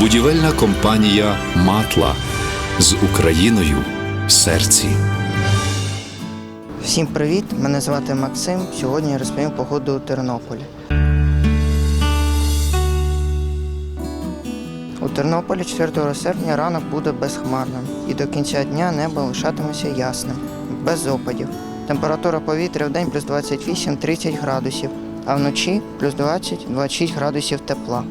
Будівельна компанія Матла з Україною в серці. Всім привіт! Мене звати Максим. Сьогодні я розповім погоду у Тернополі. У Тернополі 4 серпня ранок буде безхмарним і до кінця дня небо лишатиметься ясним, без опадів. Температура повітря в день плюс 28-30 градусів, а вночі плюс 20-26 градусів тепла.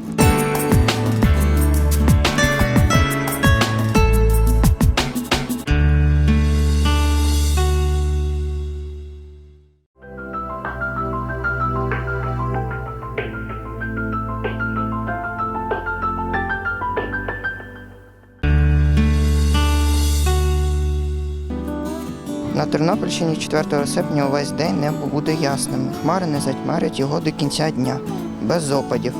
На Тернопільщині 4 серпня увесь день небо буде ясним. Хмари не затьмарять його до кінця дня, без опадів.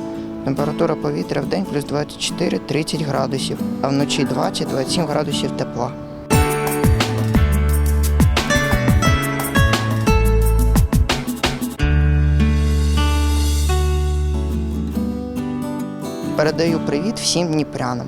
Температура повітря в день плюс 24-30 градусів, а вночі 20-27 градусів тепла. Передаю привіт всім дніпрянам.